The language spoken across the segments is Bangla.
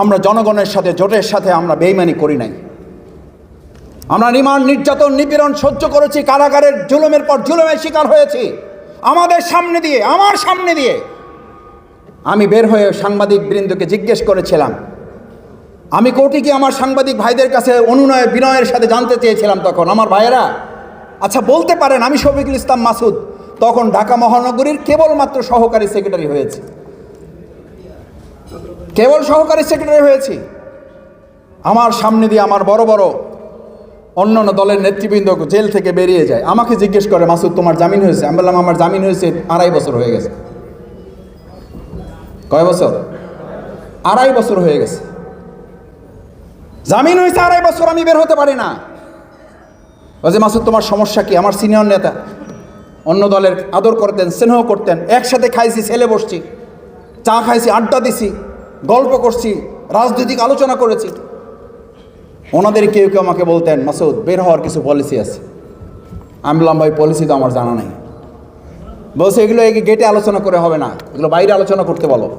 আমরা জনগণের সাথে, জোটের সাথে আমরা বেইমানি করি নাই। আমরা রিমান্ড নির্যাতন, নিপীড়ন সহ্য করেছি, কারাগারের জুলুমের পর জুলুমের শিকার হয়েছি। আমাদের সামনে দিয়ে, আমার সামনে দিয়ে। আমি বের হয়ে সাংবাদিক বৃন্দকে জিজ্ঞেস করেছিলাম, আমি কোটি কি আমার সাংবাদিক ভাইদের কাছে অনুনয়, বিনয়ের সাথে জানতে চেয়েছিলাম তখন? আমার ভাইয়েরা আচ্ছা বলতে পারেন, আমি শফিকুল ইসলাম মাসুদ। তখন ঢাকা মহানগরীর কেবলমাত্র সহকারী সেক্রেটারি হয়েছে। কেবল সহকারী সেক্রেটারি হয়েছি। আমার সামনে দিয়ে আমার বড় বড় অন্যান্য দলের নেতৃবৃন্দ জেল থেকে বেরিয়ে যায়। আমাকে জিজ্ঞেস করে, মাসুদ, তোমার জামিন হয়েছে? আমি বললাম, আমার জামিন হয়েছে আড়াই বছর হয়ে গেছে। কয় বছর? আড়াই বছর হয়ে গেছে। জামিন হয়েছে আড়াই বছর, আমি বের হতে পারি না। বলছে, মাসুদ, তোমার সমস্যা কি? আমার সিনিয়র নেতা। অন্য দলের আদর করতেন, স্নেহ করতেন। একসাথে খাইছি, ছেলে বসছি। চা খাইছি, আড্ডা দিছি। গল্প করছি, রাজনৈতিক আলোচনা করেছি। ওনাদের কেউ কেউ আমাকে বলতেন, মাসুদ, বের হওয়ার কিছু পলিসি আছে। আমি বললাম, ভাই পলিসি তো আমার জানা নেই। বলছে, এগুলো এই গেটে আলোচনা করে হবে না, এগুলো বাইরে আলোচনা করতে বলো।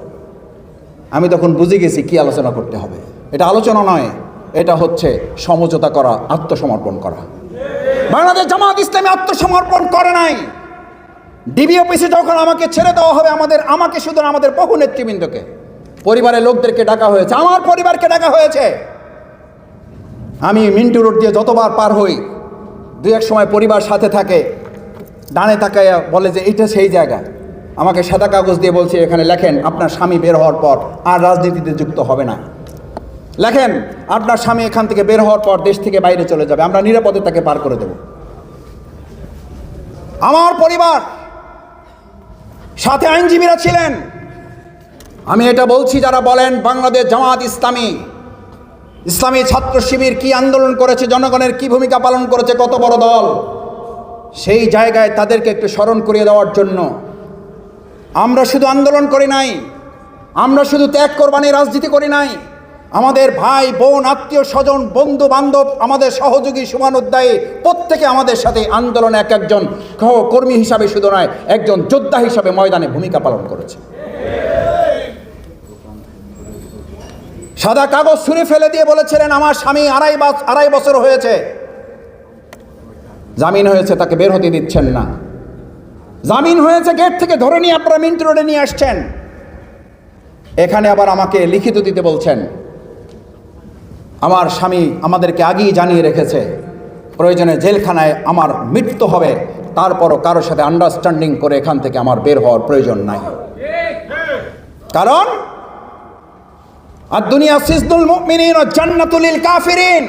আমি তখন বুঝে গেছি, কি আলোচনা করতে হবে। এটা আলোচনা নয়, এটা হচ্ছে সমঝোতা করা, আত্মসমর্পণ করা। বাংলাদেশ জামাত ইসলামী আত্মসমর্পণ করে নাই। ডিবি অফিসে যখন আমাকে ছেড়ে দেওয়া হবে, আমাদের, আমাকে শুধু আমাদের বহু নেতৃবৃন্দকে। পরিবারের লোকদেরকে ডাকা হয়েছে। আমার পরিবারকে ডাকা হয়েছে। আমি মিন্টু রোড দিয়ে যতবার পার হই, দু এক সময় পরিবার সাথে থাকে, ডানে তাকায় বলে যে এটা সেই জায়গা। আমাকে সাদা কাগজ দিয়ে বলছে, এখানে লেখেন, আপনার স্বামী বের হওয়ার পর আর রাজনীতিতে যুক্ত হবে না। লেখেন, আপনার স্বামী এখান থেকে বের হওয়ার পর দেশ থেকে বাইরে চলে যাবে, আমরা নিরাপদে তাকে পার করে দেব। আমার পরিবার, সাথে আইনজীবীরা ছিলেন। আমি এটা বলছি যারা বলেন বাংলাদেশ জামাত ইসলামী। ইসলামী ছাত্র শিবির কি আন্দোলন করেছে, জনগণের কি ভূমিকা পালন করেছে, কত বড় দল? সেই জায়গায় তাদেরকে একটু স্মরণ করিয়ে দেওয়ার জন্য। আমরা শুধু আন্দোলন করি নাই, আমরা শুধু ত্যাগ কোরবানি রাজনীতি করি নাই। আমাদের ভাই, বোন, আত্মীয়, স্বজন, বন্ধু, বান্ধব, আমাদের সহযোগী সুমানোদ্দায়ী প্রত্যেকে আমাদের সাথে আন্দোলনে এক একজন কর্মী হিসাবে শুধু নয়, একজন যোদ্ধা হিসাবে ময়দানে ভূমিকা পালন করেছে। সাদা কাগজ ছুঁড়ে ফেলে দিয়ে বলেছিলেন, আমার স্বামী আড়াই আড়াই বছর হয়েছে। জামিন হয়েছে, তাকে বের হতে দিচ্ছেন না। জামিন হয়েছে, গেট থেকে ধরে নিয়ে আপনারা মিন্টু রোডে নিয়ে আসছেন। এখানে আবার আমাকে লিখিত দিতে বলছেন, আমার স্বামী আমাদেরকে আগেই জানিয়ে রেখেছে, প্রয়োজনে জেলখানায় আমার মৃত্যু হবে, তারপরও কারোর সাথে আন্ডারস্ট্যান্ডিং করে এখান থেকে আমার বের হওয়ার প্রয়োজন নাই। কারণ আর দুনিয়া সিজনুল মুমিনিন ও জান্নাতুলিল কাফিরিন।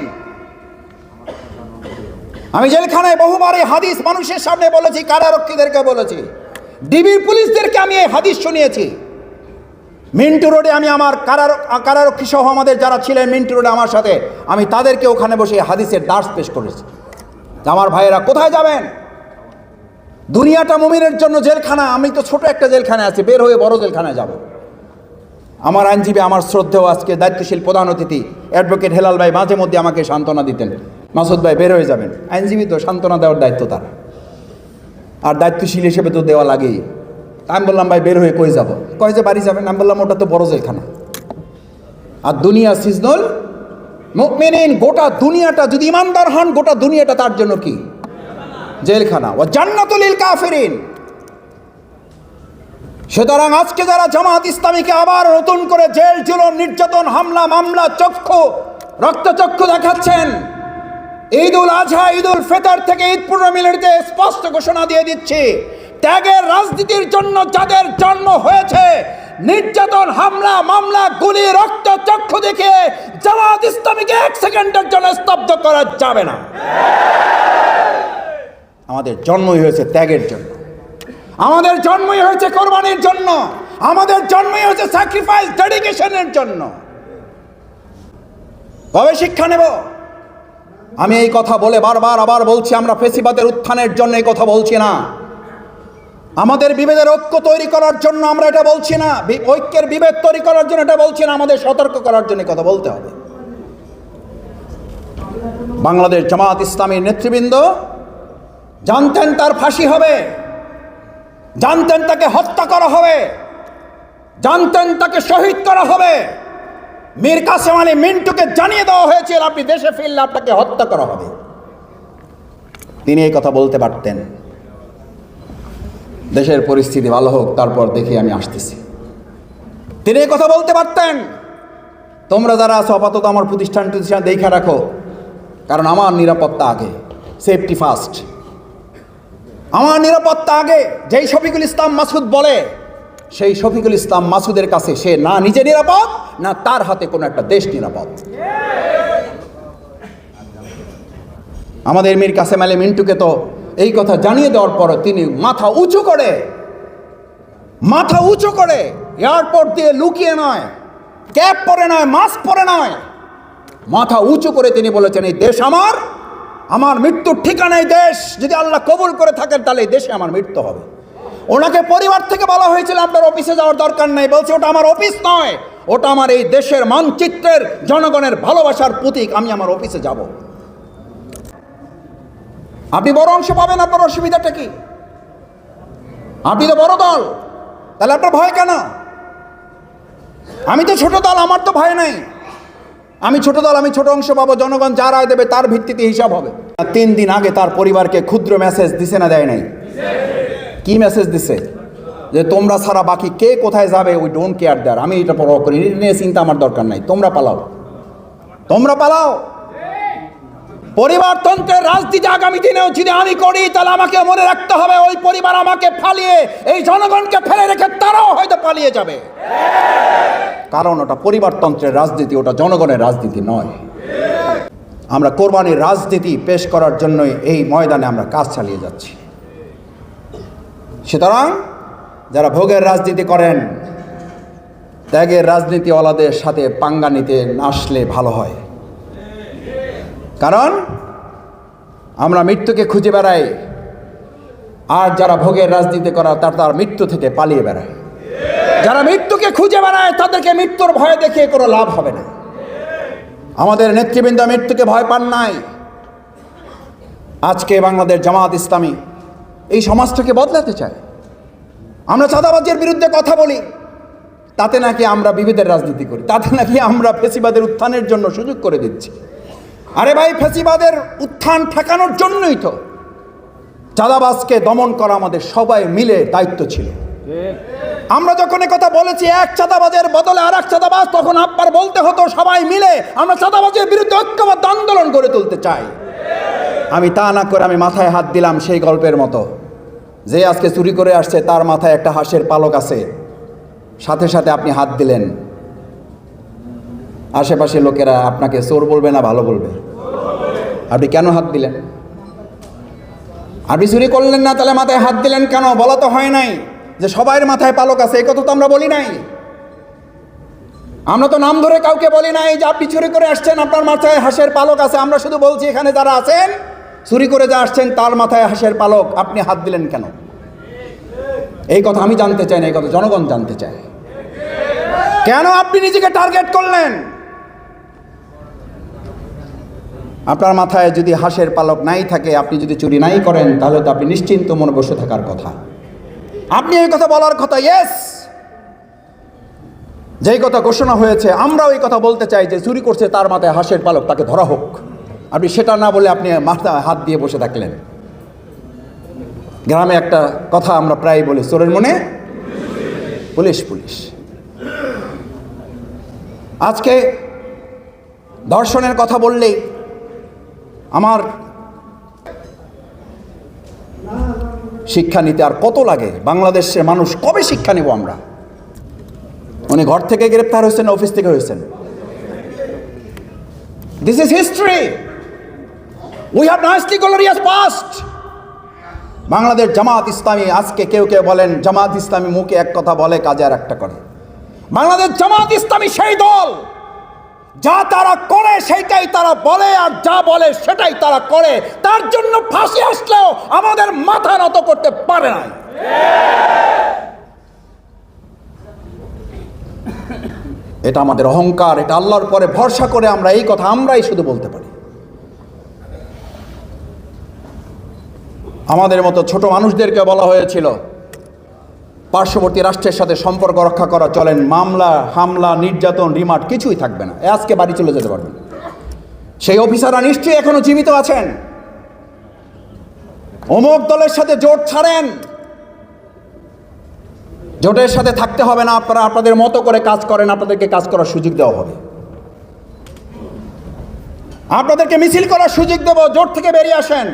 আমি জেলখানায় বহুবার এই হাদিস মানুষের সামনে বলেছি, কারারক্ষীদেরকে বলেছি। ডিবির পুলিশদেরকে আমি এই হাদিস শুনিয়েছি। মিন্টু রোডে আমি আমার কারার কারারক্ষী সহ আমাদের যারা ছিলেন মিন্টু রোডে আমার সাথে, আমি তাদেরকে ওখানে বসে হাদিসের দাস পেশ করেছি। আমার ভাইয়েরা কোথায় যাবেন? দুনিয়াটা মুমিনের জন্য জেলখানা, আমি তো ছোট একটা জেলখানায় আছি, বের হয়ে বড় জেলখানায় যাব। আমার আইনজীবী, আমার শ্রদ্ধেও আজকে দায়িত্বশীল প্রধান অতিথি অ্যাডভোকেট হেলাল ভাই মাঝে মধ্যে আমাকে সান্ত্বনা দিতেন। মাসুদ ভাই, বের হয়ে যাবেন। আইনজীবী তো সান্ত্বনা দেওয়ার দায়িত্ব তার। আর দায়িত্বশীল হিসেবে তো দেওয়া লাগেই। আমি বললাম, ভাই, বের হয়ে কই যাব? কয় যে, বাড়ি যাবেন? আমি বললাম, ওটা তো বড় জেলখানা। আর দুনিয়া সিজনল মুমিনিন, গোটা দুনিয়াটা, যদি ইমানদার হন, গোটা দুনিয়াটা তার জন্য কি? জেলখানা। ও জান্নাতুলিল কাফিরিন। সুতরাং আজকে যারা জামাত ইসলামীকে আবার নতুন করে জেল, জুলুম, নির্যাতন, হামলা, মামলা, চক্ষু, রক্তচক্ষু দেখাচ্ছেন। ঈদ উল আজহা, ঈদ উল ফেতর থেকে ঈদ পূর্ণমিলনীতে স্পষ্ট ঘোষণা দিয়ে দিচ্ছি। ত্যাগের রাজনীতির জন্য যাদের জন্ম হয়েছে, নির্যাতন, হামলা, মামলা, গুলি রক্ত চক্ষু দেখে জামাত ইসলামীকে এক সেকেন্ডের জন্য স্তব্ধ করা যাবে না। আমাদের জন্মই হয়েছে ত্যাগের জন্য। আমাদের জন্মই হয়েছে কোরবানির জন্য। আমাদের জন্মই হয়েছে স্যাক্রিফাইস ডেডিকেশনের জন্য। কবে শিক্ষা নেব। আমি এই কথা বলে বারবার আবার বলছি, আমরা ফেসিবাদের উত্থানের জন্য এই কথা বলছি না। আমাদের বিভেদের ঐক্য তৈরি করার জন্য আমরা এটা বলছি না। ঐক্যের বিভেদ তৈরি করার জন্য এটা বলছি না। আমাদের সতর্ক করার জন্য কথা বলতে হবে। বাংলাদেশ জামাত ইসলামীর নেতৃবৃন্দ জানতেন তার ফাঁসি হবে। জানতেন তাকে হত্যা করা হবে। জানতেন তাকে শহীদ করা হবে। মীর কাসেম আলী মিন্টুকে জানিয়ে দেওয়া হয়েছিল, আপনি দেশে ফিরলে আপনাকে হত্যা করা হবে। তিনি এই কথা বলতে পারতেন। দেশের পরিস্থিতি ভালো হোক, তারপর দেখে আমি আসতেছি। তিনি এই কথা বলতে পারতেন। তোমরা যারা আছো, আপাতত আমার প্রতিষ্ঠান প্রতিষ্ঠান দেখে রাখো, কারণ আমার নিরাপত্তা আগে। সেফটি ফার্স্ট আমার নিরাপত্তা আগে। যেই শফিকুল ইসলাম মাসুদ বলে, সেই শফিকুল ইসলাম মাসুদের কাছে সে না নিজে নিরাপদ, না তার হাতে কোনো একটা দেশ নিরাপদ। আমাদের মীর কাসেম আলী মিন্টুকে তো এই কথা জানিয়ে দেওয়ার পর তিনি মাথা উঁচু করে, মাথা উঁচু করে, এয়ারপোর্ট দিয়ে লুকিয়ে নয়, ক্যাপ পরে নয়, মাস্ক পরে নয়, মাথা উঁচু করে তিনি বলেছেন, এই দেশ আমার আমার মৃত্যুর ঠিকানায় দেশ। যদি আল্লাহ কবুল করে থাকেন, তাহলে দেশে আমার মৃত্যু হবে। ওনাকে পরিবার থেকে বলা হয়েছিল, আপনার অফিসে যাওয়ার দরকার নেই। বলছে, ওটা আমার অফিস নয়। ওটা আমার এই দেশের মানচিত্রের, জনগণের ভালোবাসার প্রতীক। আমি আমার অফিসে যাব। আপনি বড় অংশ পাবেন আপনার অসুবিধাটা কি? আপনি তো বড় দল। তাহলে আপনার ভয় কেন? আমি তো ছোট দল, আমার তো ভয় নাই। আমি ছোট দল, আমি ছোট অংশ পাবো, জনগণ যা রায় দেবে তার ভিত্তিতে হিসাব হবে। তিন দিন আগে তার পরিবারকে ক্ষুদ্র মেসেজ দিছে না দেয় নাই? কি মেসেজ দিছে? যে তোমরা ছাড়া বাকি কে কোথায় যাবে ওই ডোন্ট কেয়ার দেয়ার আমি এটা পরোয়া করি নিয়ে চিন্তা আমার দরকার নাই। তোমরা পালাও। তোমরা পালাও। পরিবারতন্ত্রের রাজনীতি আগামী দিনেও যদি আমি করি, তাহলে আমাকে মনে রাখতে হবে ওই পরিবার আমাকে ফালিয়ে, এই জনগণকে ফেলে রেখে তারাও হয়তো পালিয়ে যাবে। কারণ ওটা পরিবারতন্ত্রের রাজনীতি, ওটা জনগণের রাজনীতি নয়। আমরা কোরবানির রাজনীতি পেশ করার জন্যই এই ময়দানে আমরা কাজ চালিয়ে যাচ্ছি। সুতরাং যারা ভোগের রাজনীতি করেন, ত্যাগের রাজনীতিওয়ালাদের সাথে পাঙ্গা নিতে না আসলে ভালো হয়। কারণ আমরা মৃত্যুকে খুঁজে বেড়াই। আর যারা ভোগের রাজনীতি করা, তার তার মৃত্যু থেকে পালিয়ে বেড়ায়। যারা মৃত্যুকে খুঁজে বেড়ায়, তাদেরকে মৃত্যুর ভয় দেখিয়ে কোনো লাভ হবে না। আমাদের নেতৃবৃন্দ মৃত্যুকে ভয় পান নাই। আজকে বাংলাদেশ জামাত ইসলামী এই সমাজটাকে বদলাতে চায়। আমরা চাঁদাবাজের বিরুদ্ধে কথা বলি, তাতে নাকি আমরা বিভেদের রাজনীতি করি, তাতে নাকি আমরা ফেসিবাদের উত্থানের জন্য সুযোগ করে দিচ্ছি। আরে ভাই, ফেসিবাদের উত্থান ঠেকানোর জন্যই তো। চাঁদাবাজকে দমন করা আমাদের সবাই মিলে দায়িত্ব ছিল। আমরা যখন কথা বলেছি, এক চাঁদাবাজের বদলে আর এক চাঁদাবাজ, তখন আব্বার বলতে হতো, সবাই মিলে আমরা চাঁদাবাজের বিরুদ্ধে ঐক্যবদ্ধ আন্দোলন গড়ে তুলতে চাই। আমি তা না করে আমি মাথায় হাত দিলাম সেই গল্পের মতো। যে আজকে চুরি করে আসছে, তার মাথায় একটা হাঁসের পালক আছে। সাথে সাথে আপনি হাত দিলেন। আশেপাশে লোকেরা আপনাকে চোর বলবে না ভালো বলবে? আপনি কেন হাত দিলেন? আপনি চুরি করলেন না, তাহলে মাথায় হাত দিলেন কেন? বলা তো হয় নাই যে সবাইয়ের মাথায় পালক আছে, এই কথা তো আমরা বলি নাই। আমরা তো নাম ধরে কাউকে বলি নাই যে আপনি চুরি করে আসছেন, আপনার মাথায় হাঁসের পালক আছে, আমরা শুধু বলছি এখানে যারা আছেন, চুরি করে যা আসছেন, তার মাথায় হাঁসের পালক, আপনি হাত দিলেন কেন? এই কথা আমি জানতে চাই না, এই কথা জনগণ জানতে চায়। কেন আপনি নিজেকে টার্গেট করলেন? আপনার মাথায় যদি হাঁসের পালক নাই থাকে, আপনি যদি চুরি নাই করেন, তাহলে তো আপনি নিশ্চিন্ত মনে বসে থাকার কথা। আপনি এই কথা বলার কথা ইয়েস যেই কথা ঘোষণা হয়েছে, আমরাও এই কথা বলতে চাই যে চুরি করছে তার মাথায় হাঁসের পালক, তাকে ধরা হোক। আপনি সেটা না বলে আপনি মাথা হাত দিয়ে বসে থাকলেন। গ্রামে একটা কথা আমরা প্রায় বলি, চোরের মনে? Police police. আজকে ধর্ষণের কথা বললেই আমার শিক্ষা নিতে আর কত লাগে? বাংলাদেশের মানুষ কবে শিক্ষা নেব আমরা? উনি ঘর থেকে গ্রেপ্তার হয়েছেন, অফিস থেকে হয়েছেন। This is history we have nicely glorious past Bangladesh Jamaat Islami আজকে কেউ কেউ বলেন, জামাত ইসলামী মুখে এক কথা বলে, কাজে আর একটা করে। বাংলাদেশ জামাত ইসলামী সেই দল! যা তারা করে সেটাই তারা বলে, আর যা বলে, সেটাই তারা করে। তার জন্য ফাঁসি আসলেও আমাদের মাথা নত করতে পারে না এটা আমাদের অহংকার, এটা আল্লাহর পরে ভরসা করে আমরা এই কথা আমরাই শুধু বলতে পারি। আমাদের মতো ছোট মানুষদেরকে বলা হয়েছিল পার্শ্ববর্তী রাষ্ট্রের সাথে সম্পর্ক রক্ষা করা চলেন, মামলা, হামলা, নির্যাতন রিমাট কিছুই থাকবে না। আজকে বাড়ি চলে যেতে পারবেন। সেই অফিসাররা নিশ্চয়ই এখনও জীবিত আছেন। অমুক দলের সাথে জোট ছাড়েন। জোটের সাথে থাকতে হবে না, আপনারা আপনাদের মতো করে কাজ করেন, আপনাদেরকে কাজ করার সুযোগ দেওয়া হবে। আপনাদেরকে মিছিল করার সুযোগ দেব, জোট থেকে বেরিয়ে আসেন।